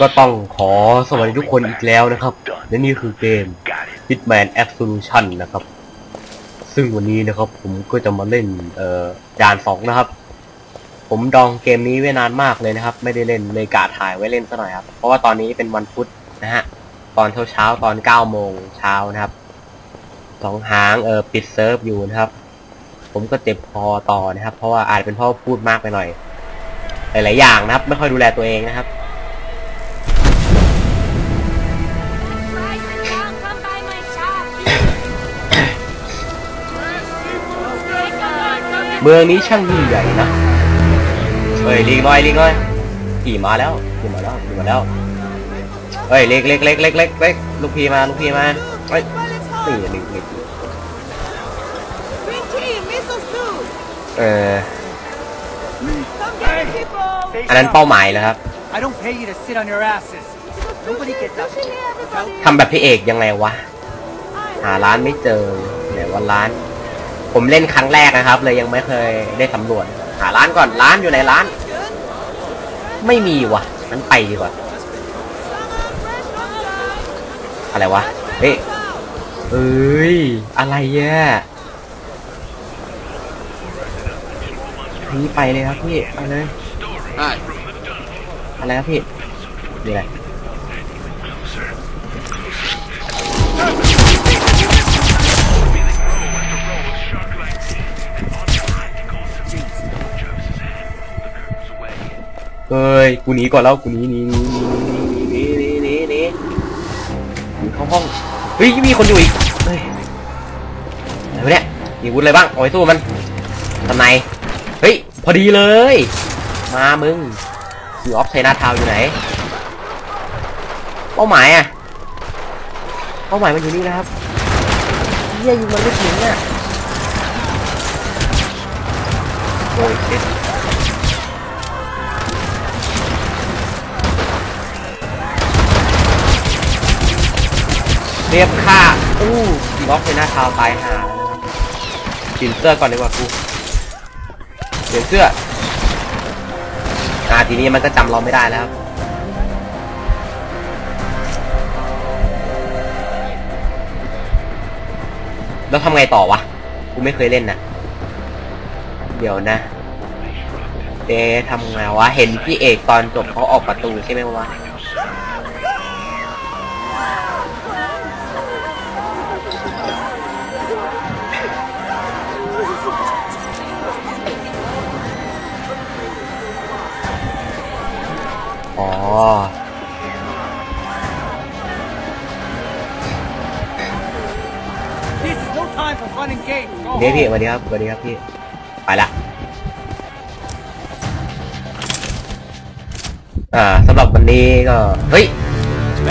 ก็ต้องขอสวัสดีทุกคนอีกแล้วนะครับ และนี่คือเกม Hitman Absolution นะครับ ซึ่งวันนี้นะครับผมก็จะมาเล่นเอ่อด่านสองนะครับ ผมดองเกมนี้ไว้นานมากเลยนะครับ ไม่ได้เล่นเลยกะถ่ายไว้เล่นซะหน่อยครับ เพราะว่าตอนนี้เป็นวันพุธนะฮะ ตอนเช้าเช้าๆตอนเก้าโมงเช้านะครับ สองหางเออปิดเซิร์ฟอยู่นะครับ ผมก็เจ็บคอต่อนะครับ เพราะว่าอาจเป็นเพราะว่าพูดมากไปหน่อย หลายๆอย่างนะครับ ไม่ค่อยดูแลตัวเองนะครับ เมืองนี้ช่างยิ่งใหญ่นะเฮ้ยลีกหน่อยลีกหน่อยขี่มาแล้วขี่มาแล้วขี่มาแล้วเฮ้ยเล็กเล็กเล็กเล็กเล็กเล็กลูกพี่มาลูกพี่มาเฮ้ยนี่หนึ่งหนึ่ง Green tea, miso soup. เออ Come get it, people. อันนั้นเป้าหมายแล้วครับ I don't pay you to sit on your asses. Nobody gets up Sushi here, everybody. ทำแบบพี่เอกยังไงวะ หาร้านไม่เจอไหนว่าร้าน ผมเล่นครั้งแรกนะครับ เลยยังไม่เคยได้สำรวจ หาร้านก่อนร้านอยู่ไหนร้าน ไม่มีว่ะนั้นไปดีกว่า อะไรวะ เฮ้ยเอ้ย อะไรแย่พี่ไปเลยครับพี่ ไปเลยอะไรครับพี่มีอะไร เฮ้ย กูหนีก่อนแล้ว กูหนีหนีหนีหนีหนีหนีหนีหนีหนีเข้าห้อง เฮ้ย มีคนอยู่อีก เฮ้ยอะไรวะเนี่ยมีวุธอะไรบ้างเอาไว้สู้มันทำไมเฮ้ย พอดีเลย มามึงคือออฟไซนาทาวอยู่ไหน เป้าหมายอะเป้าหมายมันอยู่นี่นะครับเฮียยิงมันไม่ถึงอะ เรียบค่าอู้ล็อกไซนาทาวตายหาแล้นะครับเปลี่ยนเสื้อก่อนดีกว่ากูเปลี่ยนเสื้ออ่าทีนี้มันก็จำเราไม่ได้แล้วครับแล้วทำไงต่อวะ กูไม่เคยเล่นนะ เดี๋ยวนะ เอ๊ะทำไงวะ เห็นพี่เอกตอนจบเขาออกประตูใช่ไหมวะ เดี๋ยวพี่ส home. วัสดีครับสวัสดีครับพี่ ไปละ อ่าสำหรับวันนี้ก็ เฮ้ย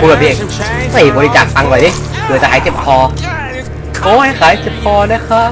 พูดแบบพี่เอกใส่บริจาคตังค์หน่อยดิเผื่อจะหายเจ็บคอโอ้ยขายเจ็บคอนะครับ